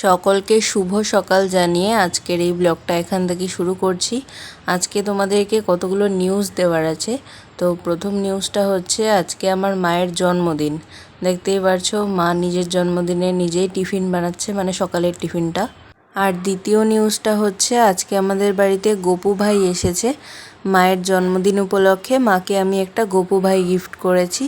সকলকে শুভ সকাল জানিয়ে আজকের এই ব্লগটা এখান থেকে শুরু করছি। আজকে তোমাদেরকে কতগুলো নিউজ দেওয়ার আছে? তো প্রথম নিউজটা হচ্ছে আজকে আমার মায়ের জন্মদিন। দেখতেই পারছ, মা নিজের জন্মদিনে নিজেই টিফিন বানাচ্ছে মানে সকালের টিফিনটা। আর দ্বিতীয় নিউজটা হচ্ছে আজকে আমাদের বাড়িতে গপু ভাই এসেছে। মায়ের জন্মদিন উপলক্ষে মাকে আমি একটা গপু ভাই গিফট করেছি।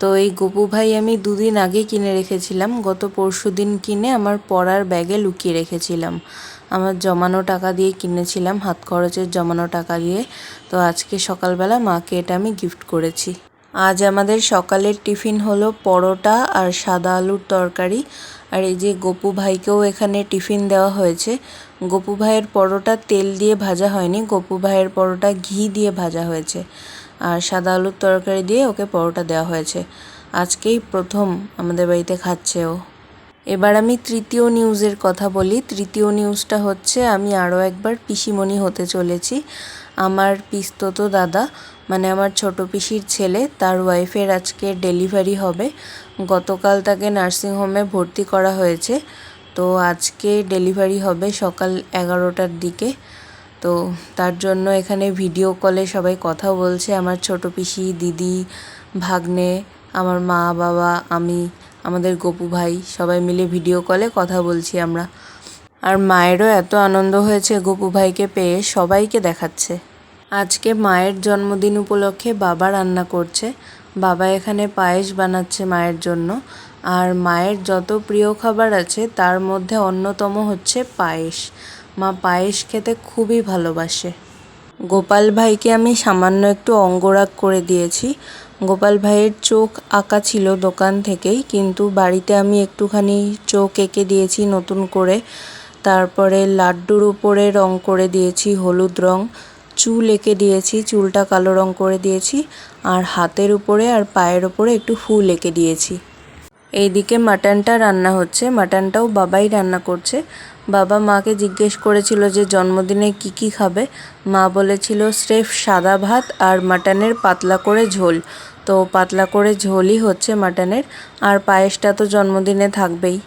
তো এই গপু ভাই আমি দুদিন আগে কিনে রেখেছিলাম। গত পরশু দিন কিনে আমার পড়ার ব্যাগে লুকিয়ে রেখেছিলাম। আমার জমানো টাকা দিয়ে কিনেছিলাম, হাত খরচের জমানো টাকা দিয়ে। তো আজকে সকালবেলা মাকে এটা আমি গিফট করেছি। আজ আমাদের সকালের টিফিন হলো পরোটা আর সাদা আলুর তরকারি। আর এই যে গপু ভাইকেও এখানে টিফিন দেওয়া হয়েছে। গপু ভাইয়ের পরোটা তেল দিয়ে ভাজা হয়নি, গপু ভাইয়ের পরোটা ঘি দিয়ে ভাজা হয়েছে। আর সাদা আলুর তরকারি দিয়ে ওকে পরোটা দেওয়া হয়েছে। আজকেই প্রথম আমাদের বাড়িতে খাচ্ছে ও। এবার আমি তৃতীয় নিউজের কথা বলি। তৃতীয় নিউজটা হচ্ছে আমি আরও একবার পিসিমণি হতে চলেছি। আমার পিস্তত দাদা মানে আমার ছোট পিসির ছেলে, তার ওয়াইফের আজকে ডেলিভারি হবে। গতকাল তাকে নার্সিংহোমে ভর্তি করা হয়েছে। তো আজকে ডেলিভারি হবে সকাল এগারোটার দিকে। তো তার জন্য এখানে ভিডিও কলে সবাই কথা বলছে। আমার ছোট পিসি, দিদি, ভাগ্নে, আমার মা, বাবা, আমি, আমাদের গপু ভাই, সবাই মিলে ভিডিও কলে কথা বলছি আমরা। আর মায়েরও এত আনন্দ হয়েছে গপু ভাইকে পেয়ে, সবাইকে দেখাচ্ছে। আজকে মায়ের জন্মদিন উপলক্ষে বাবা রান্না করছে। বাবা এখানে পায়েস বানাচ্ছে মায়ের জন্য। আর মায়ের যত প্রিয় খাবার আছে, তার মধ্যে অন্যতম হচ্ছে পায়েস। মা পায়েস খেতে খুবই ভালোবাসে। গোপাল ভাইকে আমি সামান্য একটু অঙ্গরাগ করে দিয়েছি। গোপাল ভাইয়ের চোখ আঁকা ছিল দোকান থেকেই, কিন্তু বাড়িতে আমি একটুখানি চোখ এঁকে দিয়েছি নতুন করে। তারপরে লাড্ডুর উপরে রং করে দিয়েছি হলুদ রং, চুল এঁকে দিয়েছি, চুলটা কালো রং করে দিয়েছি, আর হাতের উপরে আর পায়ের উপরে একটু ফুল এঁকে দিয়েছি। এইদিকে মাটনটা রান্না হচ্ছে, মাটনটাও বাবাই রান্না করছে। বাবা মাকে জিজ্ঞেস করেছিল যে জন্মদিনে কি কি খাবে। মা বলেছিল স্রেফ সাদা ভাত আর মাটনের পাতলা করে ঝোল। তো পাতলা করে ঝোলই হচ্ছে মাটনের। আর পায়েসটা তো জন্মদিনে থাকবেই।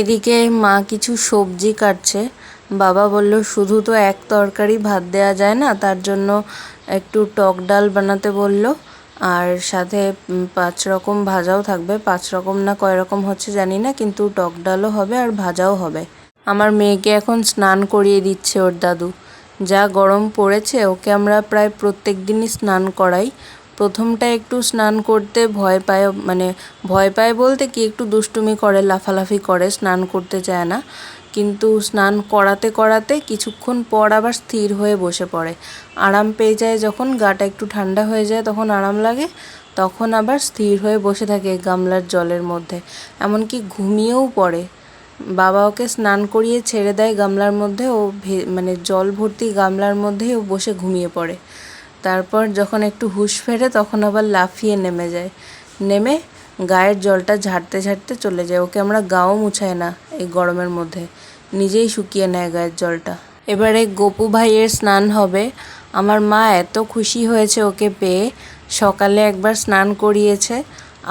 এদিকে মা কিছু সবজি কাটছে। বাবা বলল, শুধু তো এক তরকারি ভাত দেওয়া যায় না, তার জন্য একটু টক ডাল বানাতে বলল। আর সাথে পাঁচ রকম ভাজাও থাকবে। পাঁচ রকম না কয় রকম হচ্ছে জানি না, কিন্তু টক ডালও হবে আর ভাজাও হবে। আমার মেয়েকে এখন স্নান করিয়ে দিচ্ছে ওর দাদু। যা গরম পড়েছে, ওকে আমরা প্রায় প্রত্যেক দিনই স্নান করাই। প্রথমটা একটু স্নান করতে ভয় পায় মানে ভয় পায় বলতে কি, একটু দুষ্টুমি করে, লাফালাফি করে, স্নান করতে চায় না। কিন্তু স্নান করাতে করাতে কিছুক্ষণ পর আবার স্থির হয়ে বসে পড়ে। আরাম পেয়ে যায় যখন, গাটা একটু ঠান্ডা হয়ে যায় তখন আরাম লাগে, তখন আবার স্থির হয়ে বসে থাকে গামলার জলের মধ্যে। এমনকি ঘুমিয়েও পড়ে। বাবা ওকে স্নান করিয়ে ছেড়ে দেয় গামলার মধ্যে ও মানে জল ভর্তি গামলার মধ্যেই ও বসে ঘুমিয়ে পড়ে। তারপর যখন একটু হুঁশ ফেরে তখন আবার লাফিয়ে নেমে যায়। নেমে গায়ের জলটা ঝাড়তে ঝাড়তে চলে যায়। ওকে আমরা গাও মুছাই না এই গরমের মধ্যে। নিজেই শুকিয়ে নেয় গায়ের জলটা। এবারে গপু ভাইয়ের স্নান হবে। আমার মা এত খুশি হয়েছে ওকে পেয়ে। সকালে একবার স্নান করিয়েছে,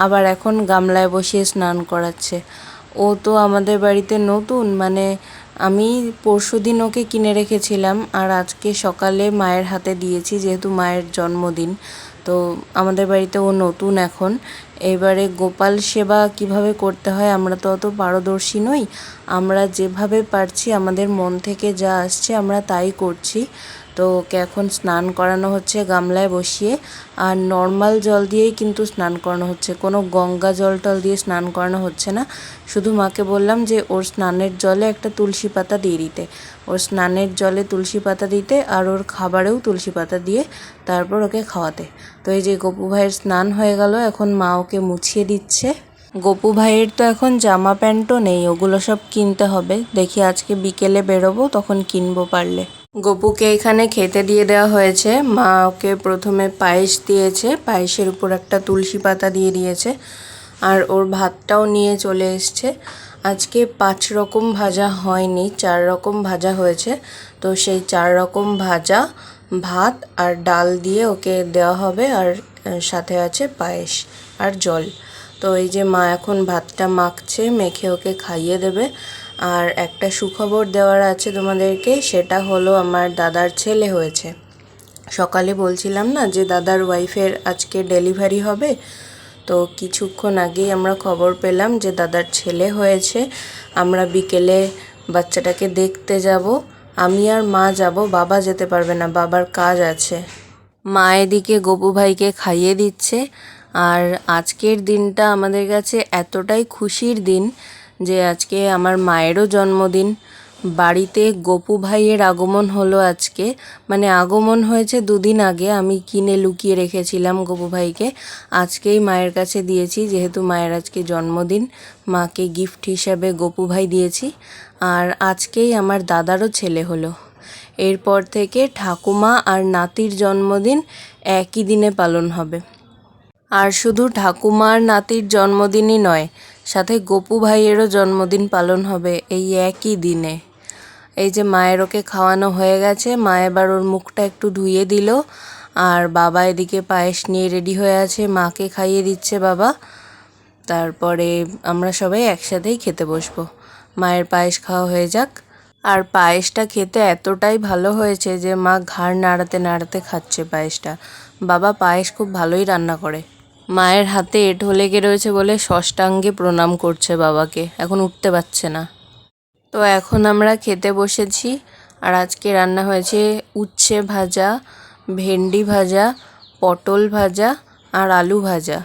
আবার এখন গামলায় বসিয়ে স্নান করাচ্ছে। ও তো আমাদের বাড়িতে নতুন মানে আমি পরশুদিন ওকে কিনে রেখেছিলাম, আর আজকে সকালে মায়ের হাতে দিয়েছি, যেহেতু মায়ের জন্মদিন। তো আমাদের বাড়িতে ও নতুন এখন। এবারে গোপাল সেবা কীভাবে করতে হয় আমরা তো অত পারদর্শী নই। আমরা যেভাবে পারছি, আমাদের মন থেকে যা আসছে আমরা তাই করছি। তো ওকে এখন স্নান করানো হচ্ছে গামলায় বসিয়ে। আর নর্মাল জল দিয়েই কিন্তু স্নান করানো হচ্ছে। কোনো গঙ্গা জল টল দিয়ে স্নান করানো হচ্ছে না। শুধু মাকে বললাম যে ওর স্নানের জলে একটা তুলসী পাতা দিয়ে দিতে। ওর স্নানের জলে তুলসী পাতা দিতে আর ওর খাবারেও তুলসী পাতা দিয়ে তারপর ওকে খাওয়াতে। তো এই যে গপু ভাইয়ের স্নান হয়ে গেল, এখন মা ওকে মুছিয়ে দিচ্ছে। গপু ভাইয়ের তো এখন জামা প্যান্টও নেই, ওগুলো সব কিনতে হবে। দেখি আজকে বিকেলে বেরোবো, তখন কিনবো পারলে। গপুকে এখানে খেতে দিয়ে দেওয়া হয়েছে। মা ওকে প্রথমে পায়েস দিয়েছে। পায়েসের উপর একটা তুলসী পাতা দিয়ে দিয়েছে। আর ওর ভাতটাও নিয়ে চলে এসছে। আজকে পাঁচ রকম ভাজা হয়নি, চার রকম ভাজা হয়েছে। তো সেই চার রকম ভাজা, ভাত আর ডাল দিয়ে ওকে দেওয়া হবে। আর সাথে আছে পায়েস আর জল। তো এই যে মা এখন ভাতটা মাখছে, মেখে ওকে খাইয়ে দেবে। আর একটা সুখবর দেওয়ার আছে তোমাদেরকে, সেটা হলো আমার দাদার ছেলে হয়েছে। সকালে বলছিলাম না যে দাদার ওয়াইফের আজকে ডেলিভারি হবে, তো কিছুক্ষণ আগেই আমরা খবর পেলাম যে দাদার ছেলে হয়েছে। আমরা বিকেলে বাচ্চাটাকে দেখতে যাব। আমি আর মা যাব, বাবা যেতে পারবে না, বাবার কাজ আছে। মা এদিকে গপু ভাইকে খাইয়ে দিচ্ছে, আর আজকের দিনটা আমাদের কাছে এতটাই খুশির দিন যে আজকে আমার মায়েরও জন্মদিন। বাড়িতে গোপু ভাইয়ের আগমন হলো আজকে। মানে আগমন হয়েছে দুদিন আগে। আমি কিনে লুকিয়ে রেখেছিলাম গপু ভাইকে। আজকেই মায়ের কাছে দিয়েছি, যেহেতু মায়ের আজকে জন্মদিন। মাকে গিফট হিসাবে গোপু ভাই দিয়েছি। আর আজকেই আমার দাদারও ছেলে হলো। এরপর থেকে ঠাকুমা আর নাতির জন্মদিন একই দিনে পালন হবে। আর শুধু ঠাকুমার নাতির জন্মদিনই নয়, সাথে গোপু ভাইয়েরও জন্মদিন পালন হবে এই একই দিনে। এই যে মায়ের ওকে খাওয়ানো হয়ে গেছে, মা এবার ওর মুখটা একটু ধুয়ে দিল। আর বাবা এদিকে পায়েস নিয়ে রেডি হয়ে আছে, মাকে খাইয়ে দিচ্ছে বাবা। তারপরে আমরা সবাই একসাথেই খেতে বসবো। মায়ের পায়েস খাওয়া হয়ে যাক। আর পায়েসটা খেতে এতটাই ভালো হয়েছে যে মা ঘাড় নাড়াতে নাড়াতে খাচ্ছে পায়েসটা। বাবা পায়েস খুব ভালোই রান্না করে। মায়ের হাতে এঁঠো লেগে রয়েছে বলে ষষ্ঠাঙ্গে প্রণাম করছে বাবাকে। এখন উঠতে পারছে না। তো এখন আমরা খেতে বসেছি আর আজকে রান্না হয়েছে উচ্ছে ভাজা, ভেন্ডি ভাজা, পটল ভাজা আর আলু ভাজা।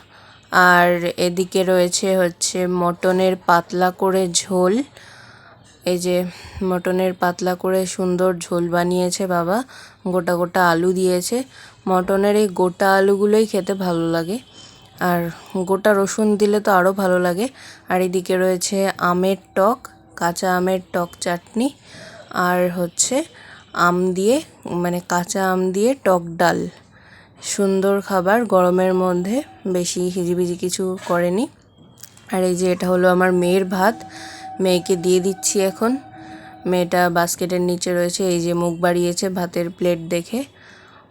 আর এদিকে রয়েছে হচ্ছে মটনের পাতলা করে ঝোল। এই যে মটনের পাতলা করে সুন্দর ঝোল বানিয়েছে বাবা। গোটা গোটা আলু দিয়েছে। মটনের এই গোটা আলুগুলোই খেতে ভালো লাগে। আর গোটা রসুন দিলে তো আরও ভালো লাগে। আর এদিকে রয়েছে আমের টক, কাঁচা আমের টক চাটনি আর হচ্ছে আম দিয়ে মানে কাঁচা আম দিয়ে টক ডাল। সুন্দর খাবার, গরমের মধ্যে বেশি হিজিবিজি কিছু করেনি। আর এই যে এটা হলো আমার মেয়ের ভাত, মেয়েকে দিয়ে দিচ্ছি এখন। মেয়েটা বাস্কেটের নিচে রয়েছে, এই যে মুখ বাড়িয়েছে ভাতের প্লেট দেখে।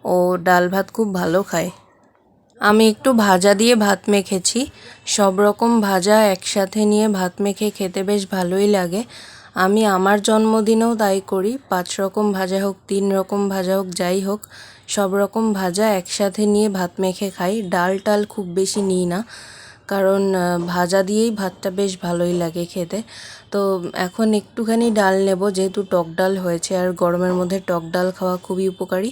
ও ডাল ভাত খুব ভালো খায়। আমি একটু ভাজা দিয়ে ভাত মেখেছি। সব রকম ভাজা একসাথে নিয়ে ভাত মেখে খেতে বেশ ভালোই লাগে। আমি আমার জন্মদিনেও তাই করি। পাঁচ রকম ভাজা হোক, তিন রকম ভাজা হোক, যাই হোক, সব রকম ভাজা একসাথে নিয়ে ভাত মেখে খাই। ডাল টাল খুব বেশি নিই না, কারণ ভাজা দিয়েই ভাতটা বেশ ভালোই লাগে খেতে। তো এখন একটুখানি ডাল নেব, যেহেতু টক ডাল হয়েছে, আর গরমের মধ্যে টক ডাল খাওয়া খুবই উপকারী।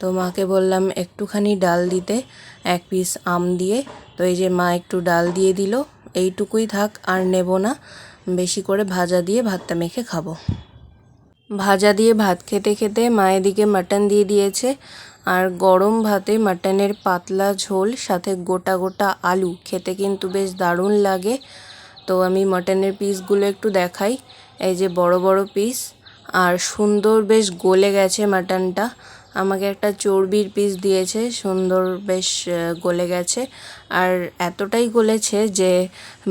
তো মাকে বললাম একটুখানি ডাল দিতে, এক পিস আম দিয়ে। তো এই যে মা একটু ডাল দিয়ে দিল, এইটুকুই থাক, আর নেব না। বেশি করে ভাজা দিয়ে ভাতটা মেখে খাব। ভাজা দিয়ে ভাত খেতে খেতে মায়ের দিকে মাটন দিয়ে দিয়েছে, আর গরম ভাতে মাটনের পাতলা ঝোল, সাথে গোটা গোটা আলু। খেতে কিন্তু বেশ দারুণ লাগে। তো আমি মাটনের পিসগুলো একটু দেখাই। এই যে বড় বড় পিস, আর সুন্দর বেশ গলে গেছে মাটনটা। আমাকে একটা চর্বির পিস দিয়েছে, সুন্দর বেশ গলে গেছে। আর এতটাই গলেছে যে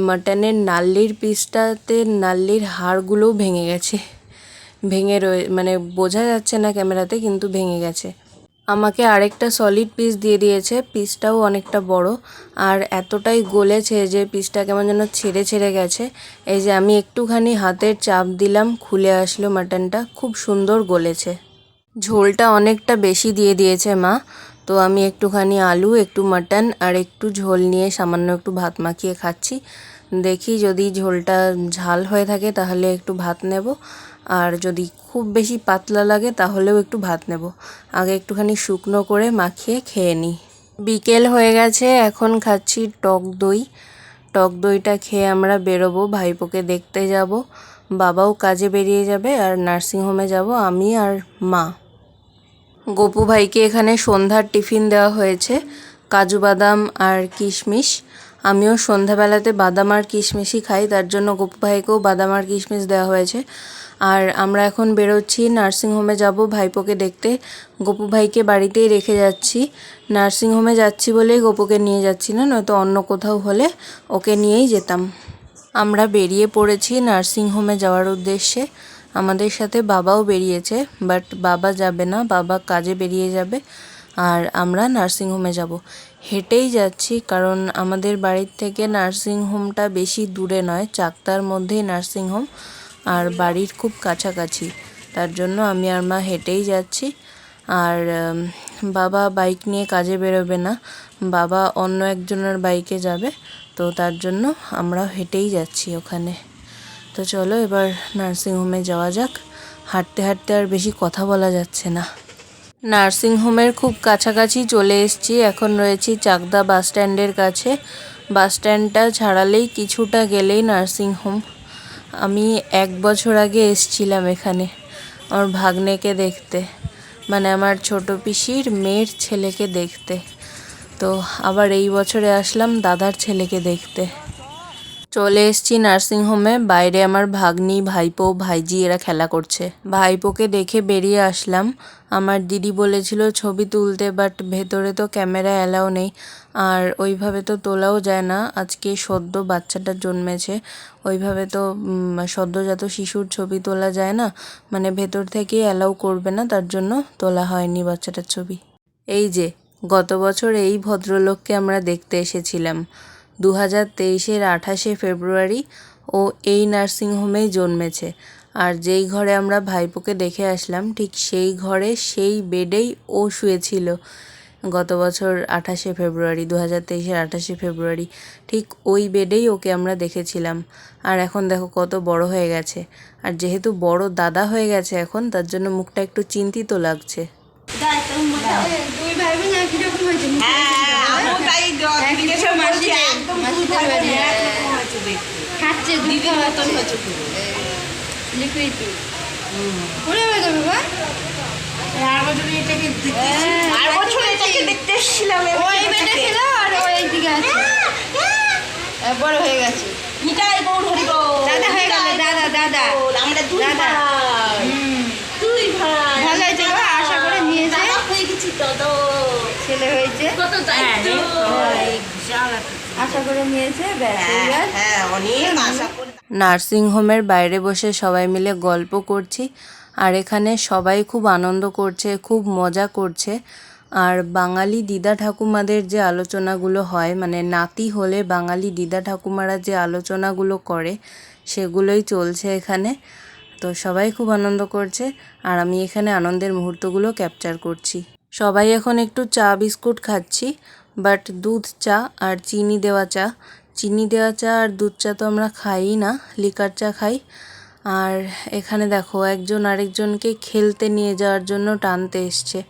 মাটনের নাল্লির পিসটাতে নাল্লির হাড়গুলোও ভেঙে গেছে। ভেঙে রয়ে মানে বোঝা যাচ্ছে না ক্যামেরাতে, কিন্তু ভেঙে গেছে। আমাকে আরেকটা সলিড পিস দিয়ে দিয়েছে পিসটাও অনেকটা বড়। আর এতটাই গলেছে যে পিসটা কেমন যেন ছেড়ে ছেড়ে গেছে। এই যে আমি একটুখানি হাতের চাপ দিলাম, খুলে আসলো মাটনটা খুব সুন্দর গলেছে। ঝোলটা অনেকটা বেশি দিয়ে দিয়েছে মা। তো আমি একটুখানি আলু, একটু মাটন আর একটু ঝোল নিয়ে সামান্য একটু ভাত মাখিয়ে খাচ্ছি। দেখি যদি ঝোলটা ঝাল হয়ে থাকে তাহলে একটু ভাত নেব। আর যদি খুব বেশি পাতলা লাগে তাহলেও একটু ভাত নেব। আগে একটুখানি শুকনো করে মাখিয়ে খেয়ে নিই। বিকেল হয়ে গেছে, এখন খাচ্ছি টক দই। টক দইটা খেয়ে আমরা বেরোবো, ভাইপোকে দেখতে যাব। বাবাও কাজে বেরিয়ে যাবে আর নার্সিংহোমে যাব, আমি আর মা। গপু ভাইকে এখানে সন্ধ্যার টিফিন দেওয়া হয়েছে, কাজু বাদাম আর কিশমিশ। আমিও সন্ধ্যাবেলাতে বাদাম আর কিশমিশই খাই, তার জন্য গোপু ভাইকেও বাদাম আর কিশমিশ দেওয়া হয়েছে। আর আমরা এখন বেরোচ্ছি নার্সিংহোমে যাব ভাইপোকে দেখতে। গোপু ভাইকে বাড়িতেই রেখে যাচ্ছি। নার্সিংহোমে যাচ্ছি বলেই গোপুকে নিয়ে যাচ্ছি না, নয়তো অন্য কোথাও হলে ওকে নিয়েই যেতাম। আমরা বেরিয়ে পড়েছি নার্সিংহোমে যাওয়ার উদ্দেশ্যে। আমাদের সাথে বাবাও বেরিয়েছে বাট বাবা যাবে না, বাবা কাজে বেরিয়ে যাবে, আর আমরা নার্সিংহোমে যাব। হেঁটেই যাচ্ছি, কারণ আমাদের বাড়ির থেকে নার্সিং হোমটা বেশি দূরে নয়, চাকদার মধ্যেই নার্সিং হোম আর বাড়ির খুব কাছাকাছি। তার জন্য আমি আর মা হেঁটেই যাচ্ছি, আর বাবা বাইক নিয়ে কাজে বেরোবে না, বাবা অন্য একজনের বাইকে যাবে, তো তার জন্য আমরা হেঁটেই যাচ্ছি ওখানে। তো চলো এবার নার্সিং হোমে যাওয়া যাক। হাঁটতে হাঁটতে আর বেশি কথা বলা যাচ্ছে না। নার্সিং হোমের খুব কাছাকাছি চলে এসেছি। এখন রয়েছি চাকদা বাস স্ট্যান্ডের কাছে। বাস স্ট্যান্ডটা ছাড়ালেই কিছুটা গেলেই নার্সিং হোম আমি এক বছর আগে এসছিলাম এখানে আমার ভাগ্নেকে দেখতে। মানে আমার ছোট পিসির মেয়ের ছেলেকে দেখতে। তো আবার এই বছরে আসলাম দাদার ছেলেকে দেখতে। চলে এসেছি নার্সিং হোমে বাইরে আমার ভাগ্নি, ভাইপো, ভাইজি এরা খেলা করছে। ভাইপোকে দেখে বেরিয়ে আসলাম। আমার দিদি বলেছিল, ছবি তুলতে বাট ভেতরে তো ক্যামেরা অ্যালাও নেই। আর ওইভাবে তো তোলাও যায় না। আজকে সদ্য বাচ্চাটা জন্মেছে। ওইভাবে তো সদ্যজাত শিশুর ছবি তোলা যায় না। মানে ভেতর থেকে অ্যালাউ করবে না, তার জন্য তোলা হয়নি বাচ্চাটার ছবি। এই যে, গত বছর এই ভদ্রলোককে আমরা দেখতে এসেছিলাম। দু হাজার তেইশের আঠাশে ফেব্রুয়ারি ও এই নার্সিংহোমেই জন্মেছে আর যেই ঘরে আমরা ভাইপোকে দেখে আসলাম ঠিক সেই ঘরে সেই বেডেই ও শুয়েছিল গত বছর আঠাশে ফেব্রুয়ারি দু হাজার তেইশের আঠাশে ফেব্রুয়ারি ঠিক ওই বেডেই ওকে আমরা দেখেছিলাম আর এখন দেখো কত বড় হয়ে গেছে আর যেহেতু বড় দাদা হয়ে গেছে এখন তার জন্য মুখটা একটু চিন্তিত লাগছে দুই বাড়ি, হ্যাঁ। একরকম হয়েছে দেখতে। খাচ্ছে দুধ দিদির মতন খাওয়াচ্ছে হয়েছে পুরো। লিকুইড যাবে বাবা আর বছর এটাকে হ্যাঁ, আর বছর এটাকে দেখতে এসেছিলাম ওই ছোট ছিল আর ওই এইদিকে আছে বড় হয়ে গেছে নিতাই গৌর হরি দাদা হয়ে গেল, দাদা, দাদা। আমরা দুই দাদা। ভাই দুই ভাই ভালো হয়েছে বাবা, আশা করে নিয়েছে। দাদা হয়ে গেছি তো। ছেলে হয়েছে কত দায়িত্ব আশা করে নিয়েছে হ্যাঁ হ্যাঁ অনেক আশা নার্সিং হোমের বাইরে বসে সবাই মিলে গল্প করছি আর এখানে সবাই খুব আনন্দ করছে খুব মজা করছে। আর বাঙালি দিদা ঠাকুমাদের যে আলোচনাগুলো হয় মানে নাতি হলে বাঙালি দিদা ঠাকুমারা যে আলোচনাগুলো করে সেগুলোই চলছে এখানে। তো সবাই খুব আনন্দ করছে আর আমি এখানে আনন্দের মুহূর্তগুলো ক্যাপচার করছি। সবাই এখন একটু চা বিস্কুট খাচ্ছি। বাট দুধ চা আর চিনি দেওয়া চা। চিনি দেওয়া চা আর দুধ চা তো আমরা খাই না, লিকার চা খাই। আর এখানে দেখো, একজন আরেকজনকে খেলতে নিয়ে যাওয়ার জন্য টানতে এসছে।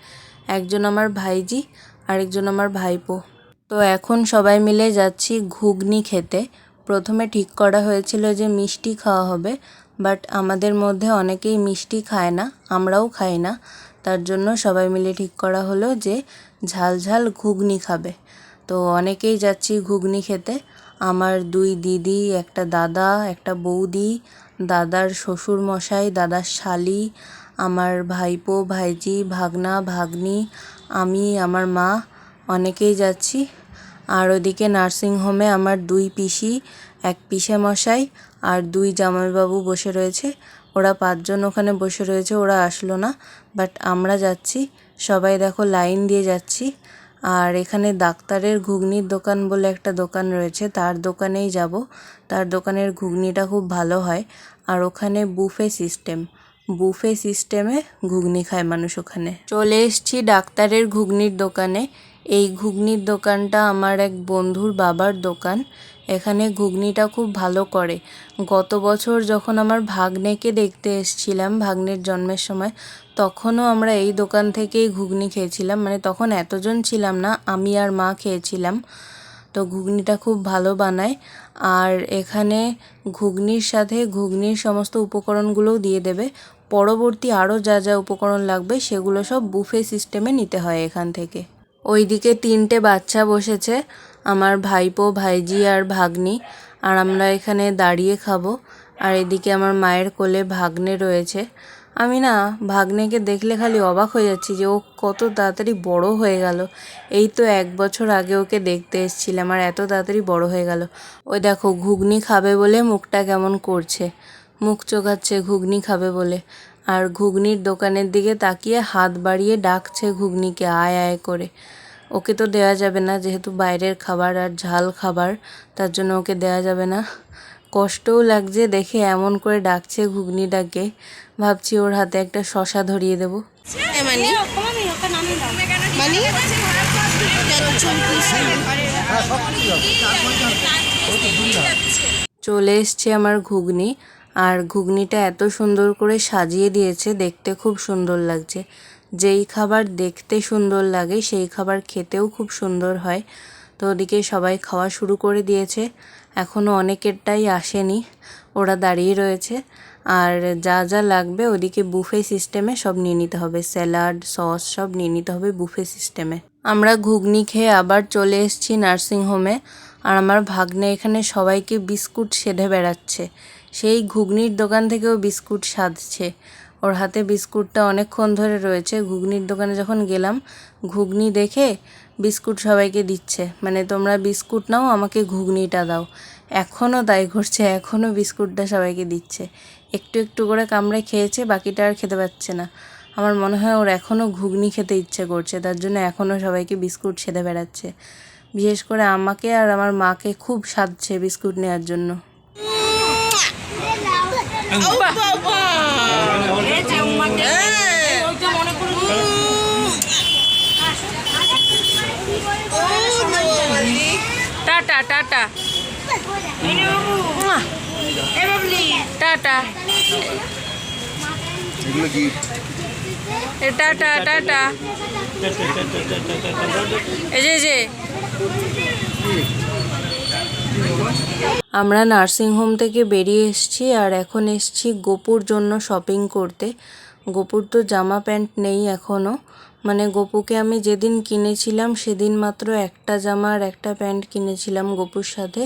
একজন আমার ভাইজি, আরেকজন আমার ভাইপো। তো এখন সবাই মিলে যাচ্ছি ঘুগনি খেতে। প্রথমে ঠিক করা হয়েছিল যে মিষ্টি খাওয়া হবে, বাট আমাদের মধ্যে অনেকেই মিষ্টি খায় না, আমরাও খাই না। তার জন্য সবাই মিলে ঠিক করা হলো যে ঝাল ঝাল ঘুগনি খাবে। তো অনেকেই যাচ্ছি ঘুগনি খেতে। আমার দুই দিদি, একটা দাদা, একটা বৌদি, দাদার শ্বশুর মশাই দাদার শালি, আমার ভাইপো, ভাইজি, ভাগনা, ভাগ্নি, আমি, আমার মা, অনেকেই যাচ্ছি। আর ওদিকে নার্সিং হোমে আমার দুই পিসি, এক পিসে মশাই আর দুই জামাইবাবু বসে রয়েছে। ওরা পাঁচজন ওখানে বসে রয়েছে, ওরা আসলো না। বাট আমরা যাচ্ছি। সবাই দেখো লাইন দিয়ে যাচ্ছি। আর এখানে ডাক্তারের ঘুগনির দোকান বলে একটা দোকান রয়েছে। তার দোকানেই যাব। তার দোকানের ঘুগনিটা খুব ভালো হয়। আর ওখানে বুফে সিস্টেম। বুফে সিস্টেমে ঘুগনি খায় মানুষ ওখানে। চলে এসছি ডাক্তারের ঘুগনির দোকানে। এই ঘুগনির দোকানটা আমার এক বন্ধুর বাবার দোকান। এখানে ঘুগনিটা খুব ভালো করে। গত বছর যখন আমার ভাগ্নেকে দেখতে এসছিলাম, ভাগ্নের জন্মের সময় তখনও আমরা এই দোকান থেকেই ঘুগনি খেয়েছিলাম। মানে তখন এতজন ছিলাম না, আমি আর মা খেয়েছিলাম। তো ঘুগনিটা খুব ভালো বানায়। আর এখানে ঘুগনির সাথে ঘুগনির সমস্ত উপকরণগুলোও দিয়ে দেবে। পরবর্তী আরও যা যা উপকরণ লাগবে, সেগুলো সব বুফে সিস্টেমে নিতে হয় এখান থেকে। ওইদিকে তিনটে বাচ্চা বসেছে, আমার ভাইপো, ভাইজি আর ভাগ্নি। আর আমরা এখানে দাঁড়িয়ে খাব। আর এদিকে আমার মায়ের কোলে ভাগ্নে রয়েছে। আমি না ভাগ্নেকে দেখলে খালি অবাক হয়ে যাচ্ছি যে ও কত তাড়াতাড়ি বড় হয়ে গেল। এই তো এক বছর আগে ওকে দেখতে এসেছিলাম আর এত তাড়াতাড়ি বড় হয়ে গেল। ওই দেখো, ঘুগনি খাবে বলে মুখটা কেমন করছে। মুখ চোখাচ্ছে, ঘুগনি খাবে বলে। আর ঘুগনির দোকানের দিকে তাকিয়ে হাত বাড়িয়ে ডাকছে ঘুগনিকে, আয় আয় করে। ওকে তো দেওয়া যাবে না, যেহেতু বাইরের খাবার আর ঝাল খাবার, তার জন্য ওকে দেওয়া যাবে না। কষ্টও লাগছে দেখে এমন করে ডাকছে ঘুগনি ডাকে ভাবছি ওর হাতে একটা শশা ধরিয়ে দেবো। চলে এসছে আমার ঘুগনি আর ঘুগনিটা এত সুন্দর করে সাজিয়ে দিয়েছে দেখতে খুব সুন্দর লাগছে। যেই খাবার দেখতে সুন্দর লাগে সেই খাবার খেতেও খুব সুন্দর হয়। তো ওদিকে সবাই খাওয়া শুরু করে দিয়েছে। এখনও অনেকেরটাই আসেনি ওরা দাঁড়িয়ে রয়েছে। আর যা যা লাগবে ওদিকে বুফে সিস্টেমে সব নিয়ে নিতে হবে। স্যালাড, সস সব নিয়ে নিতে হবে বুফে সিস্টেমে। আমরা ঘুগনি খেয়ে আবার চলে এসেছি নার্সিংহোমে আর আমার ভাগ্নে এখানে সবাইকে বিস্কুট সেধে বেড়াচ্ছে। সেই ঘুগনির দোকান থেকেও বিস্কুট সাধছে। ওর হাতে বিস্কুটটা অনেকক্ষণ ধরে রয়েছে। ঘুগনির দোকানে যখন গেলাম, ঘুগনি দেখে বিস্কুট সবাইকে দিচ্ছে। মানে তোমরা বিস্কুট নাও, আমাকে ঘুগনিটা দাও। এখনও তাই করছে এখনও বিস্কুটটা সবাইকে দিচ্ছে। একটু একটু করে কামড়ে খেয়েছে বাকিটা আর খেতে পাচ্ছে না আমার মনে হয় ওর এখনও ঘুগনি খেতে ইচ্ছে করছে তার জন্য এখনও সবাইকে বিস্কুট সেধে বেড়াচ্ছে বিশেষ করে আমাকে আর আমার মাকে খুব সাধছে বিস্কুট নেওয়ার জন্য টাটা টাটা টাটা। এগুলো কি? টাটা টাটা। এই যে যে। আমরা নার্সিংহোম থেকে বেরিয়ে এসেছি আর এখন এসেছি গোপুর জন্য শপিং করতে। গোপুর তো জামা প্যান্ট নেই এখনও মানে গোপুকে আমি যেদিন কিনেছিলাম সেদিন মাত্র একটা জামা আর একটা প্যান্ট কিনেছিলাম গোপুর সাথে।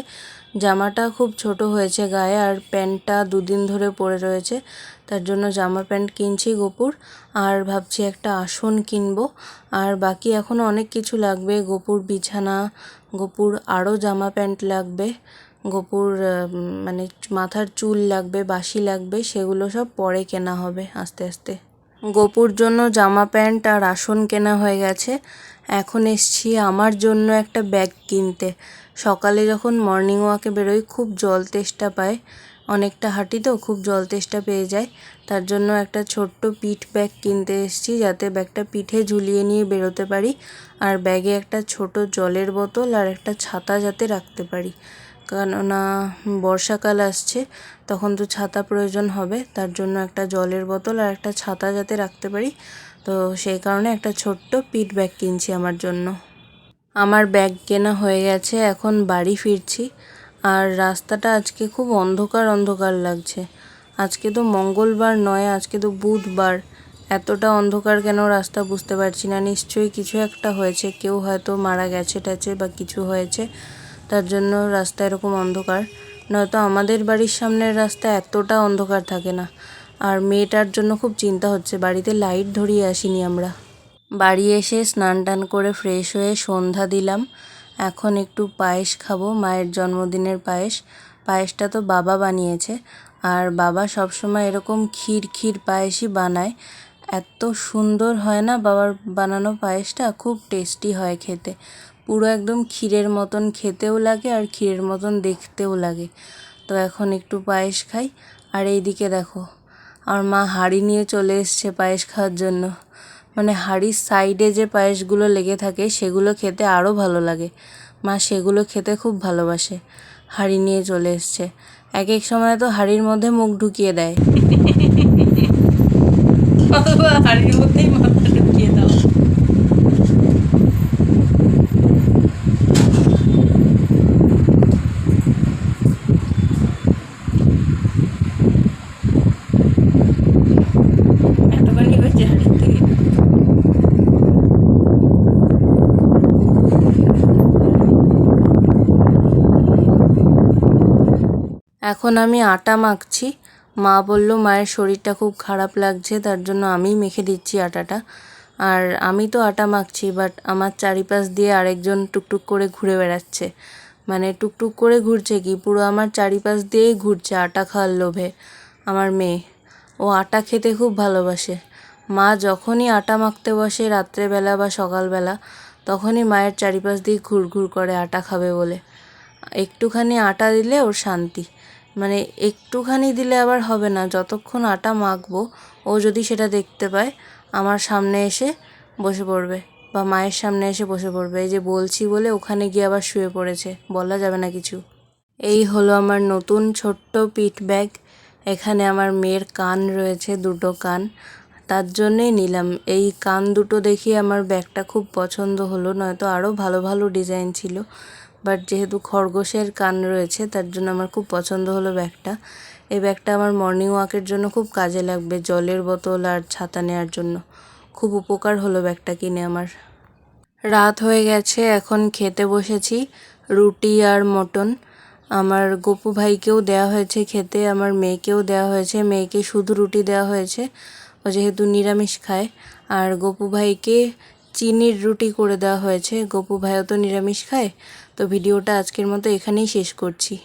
জামাটা খুব ছোট হয়েছে গায়ে আর প্যান্টটা দুদিন ধরে পড়ে রয়েছে। তার জন্য জামা প্যান্ট কিনছি গোপুর আর ভাবছি একটা আসন কিনবো। আর বাকি এখনও অনেক কিছু লাগবে। গোপুর বিছানা, গোপুর আরও জামা প্যান্ট লাগবে, গোপুর মানে মাথার চুল লাগবে বাসি লাগবে, সেগুলো সব পরে কেনা হবে আস্তে আস্তে। গোপুর জন্য জামা প্যান্ট আর আসন কেনা হয়ে গেছে। এখন এসছি আমার জন্য একটা ব্যাগ কিনতে। সকালে যখন মর্নিং ওয়াকে বেরোই, খুব জল তেষ্টা পায়। অনেকটা হাঁটি তো, খুব জল তেষ্টা পেয়ে যায়। তার জন্য একটা ছোট্ট পিঠ ব্যাগ কিনতে এসেছি, যাতে ব্যাগটা পিঠে ঝুলিয়ে নিয়ে বেরোতে পারি। আর ব্যাগে একটা ছোট জলের বোতল আর একটা ছাতা যাতে রাখতে পারি। কেননা বর্ষাকাল আসছে, তখন তো ছাতা প্রয়োজন হবে। তার জন্য একটা জলের বোতল আর একটা ছাতা যাতে রাখতে পারি। তো সেই কারণে একটা ছোট্ট পিঠ ব্যাগ কিনছি আমার জন্য। আমার ব্যাগ কেনা হয়ে গেছে, এখন বাড়ি ফিরছি। আর রাস্তাটা আজকে খুব অন্ধকার অন্ধকার লাগছে। আজকে তো মঙ্গলবার নয়, আজকে তো বুধবার। এতটা অন্ধকার কেন রাস্তা বুঝতে পারছি না। নিশ্চয়ই কিছু একটা হয়েছে। কেউ হয়তো মারা গেছে, টাছে বা কিছু হয়েছে। তার জন্য রাস্তা এরকম অন্ধকার। নয়তো আমাদের বাড়ির সামনের রাস্তা এতটা অন্ধকার থাকে না। আর মেয়েটার জন্য খুব চিন্তা হচ্ছে, বাড়িতে লাইট ধরিয়ে আসিনি আমরা। বাড়ি এসে স্নান টান করে ফ্রেশ হয়ে সন্ধ্যা দিলাম। এখন একটু পায়েস খাব, মায়ের জন্মদিনের পায়েস। পায়েসটা তো বাবা বানিয়েছে, আর বাবা সবসময় এরকম ক্ষীর ক্ষীর পায়েসই বানায়। এত সুন্দর হয় না বাবার বানানো পায়েসটা, খুব টেস্টি হয় খেতে। পুরো একদম ক্ষীরের মতন খেতেও লাগে আর ক্ষীরের মতন দেখতেও লাগে। তো এখন একটু পায়েস খাই। আর এইদিকে দেখো, আমার মা হাঁড়ি নিয়ে চলে এসছে পায়েস খাওয়ার জন্য। মানে হাঁড়ির সাইডে যে পায়েসগুলো লেগে থাকে, সেগুলো খেতে আরও ভালো লাগে। মা সেগুলো খেতে খুব ভালোবাসে। হাঁড়ি নিয়ে চলে এসছে। এক এক সময় তো হাঁড়ির মধ্যে মুখ ঢুকিয়ে দেয়। হাড়ির মধ্যেই মাথা ঢুকিয়ে দাও এতখানি হয়েছে হাড়ির থেকে এখন আমি আটা মাখছি, মা বলল, মায়ের শরীরটা খুব খারাপ লাগছে, তার জন্য আমি মেখে দিচ্ছি আটাটা। আর আমি তো আটা মাখছি বাট আমার চারিপাশ দিয়ে আরেকজন টুকটুক করে ঘুরে বেড়াচ্ছে। মানে টুকটুক করে ঘুরছে কি? পুরো আমার চারিপাশ দিয়েই ঘুরছে আটা খাওয়ার লোভে আমার মেয়ে। ও আটা খেতে খুব ভালোবাসে। মা যখনই আটা মাখতে বসে, রাত্রেবেলা বা সকালবেলা, তখনই মায়ের চারিপাশ দিয়ে ঘুরঘুর করে আটা খাবে বলে। একটুখানি আটা দিলে ওর শান্তি। মানে একটুখানি দিলে আবার হবে না। যতক্ষণ আটা মাখবো, ও যদি সেটা দেখতে পায়, আমার সামনে এসে বসে পড়বে বা মায়ের সামনে এসে বসে পড়বে। এই যে বলছি বলে ওখানে গিয়ে আবার শুয়ে পড়েছে। বলা যাবে না কিছু। এই হলো আমার নতুন ছোট্ট পিঠ ব্যাগ। এখানে আমার মেয়ের কান রয়েছে, দুটো কান। তার জন্যেই নিলাম। এই কান দুটো দেখি আমার ব্যাগটা খুব পছন্দ হলো, নয়তো আরও ভালো ভালো ডিজাইন ছিল। বাট যেহেতু খরগোশের কান রয়েছে, তার জন্য আমার খুব পছন্দ হলো ব্যাগটা। এই ব্যাগটা আমার মর্নিং ওয়াকের জন্য খুব কাজে লাগবে, জলের বোতল আর ছাতা নেওয়ার জন্য। খুব উপকার হলো ব্যাগটা কিনে আমার। রাত হয়ে গেছে, এখন খেতে বসেছি, রুটি আর মটন। আমার গোপু ভাইকেও দেওয়া হয়েছে খেতে, আমার মেয়েকেও দেওয়া হয়েছে, মেয়েকে শুধু রুটি দেওয়া হয়েছে, ও যেহেতু নিরামিষ খায়। আর গোপু ভাইকে চিনির রুটি করে দেওয়া হয়েছে, গোপু ভাইও তো নিরামিষ খায় তো ভিডিওটা আজকের মতো এখানেই শেষ করছি।